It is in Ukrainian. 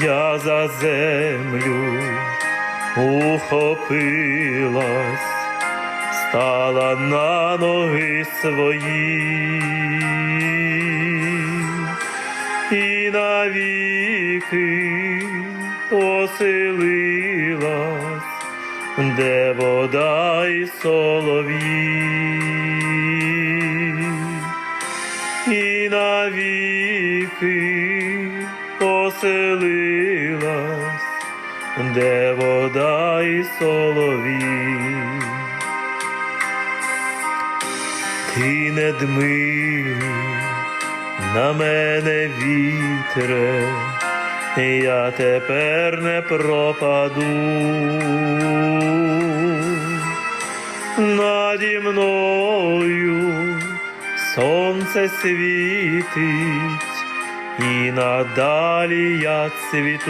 я за землю ухопилась, стала на ноги свої. І навіки поселилась, де вода і солов'ї, і навіки поселилась, де вода і солов'ї. Ти не дми на мене вітре, я тепер не пропаду. Наді мною сонце світить, і надалі я цвіту.